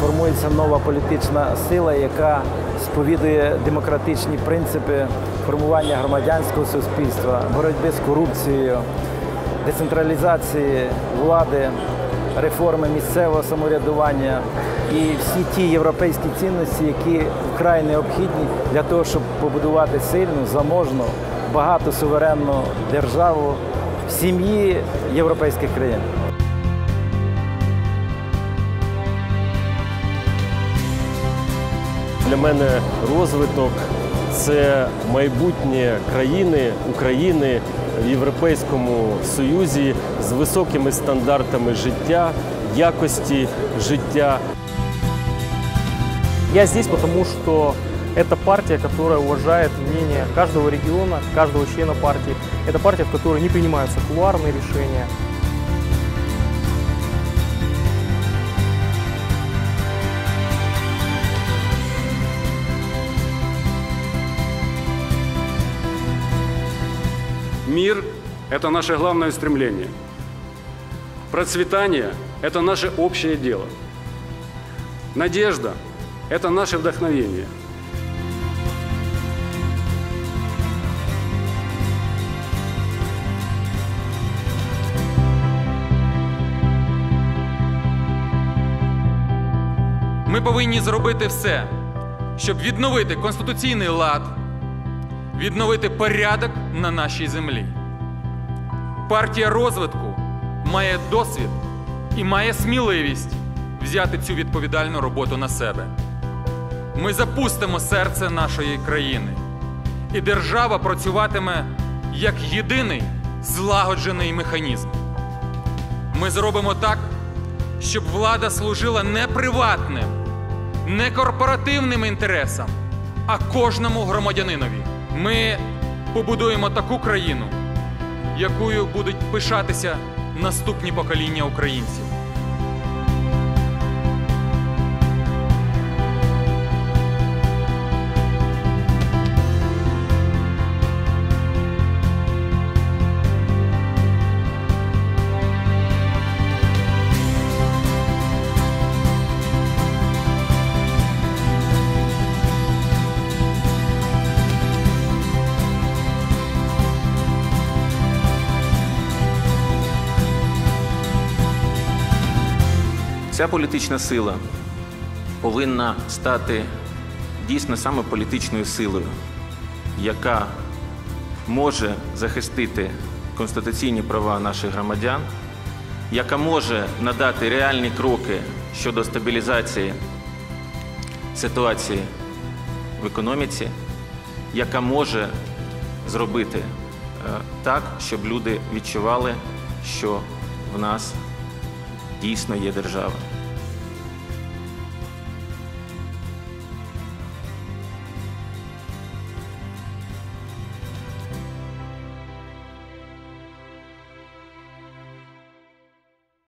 формується нова політична сила, яка сповідує демократичні принципи формування громадянського суспільства, боротьби з корупцією, децентралізації влади, реформи місцевого самоврядування і всі ті європейські цінності, які вкрай необхідні для того, щоб побудувати сильну, заможну, багату суверенну державу в сім'ї європейських країн. Для мене розвиток це майбутнє країни України в Європейському Союзі з високими стандартами життя, якості життя. Я здесь потому, что это партия, которая уважает мнение каждого региона, каждого члена партии. Это партия, в которой не принимаются кулуарные решения. Мир – это наше главное стремление. Процветание – это наше общее дело. Надежда – это наше вдохновение. Ми повинні зробити все, щоб відновити конституційний лад, Відновити порядок на нашій землі. Партія розвитку має досвід і має сміливість взяти цю відповідальну роботу на себе. Ми запустимо серце нашої країни, і держава працюватиме як єдиний злагоджений механізм. Ми зробимо так, щоб влада служила не приватним, не корпоративним інтересам, а кожному громадянинові. Ми побудуємо таку країну, якою будуть пишатися наступні покоління українців. Ця політична сила повинна стати дійсно саме політичною силою, яка може захистити конституційні права наших громадян, яка може надати реальні кроки щодо стабілізації ситуації в економіці, яка може зробити е, так, щоб люди відчували, що в нас дійсно є держава.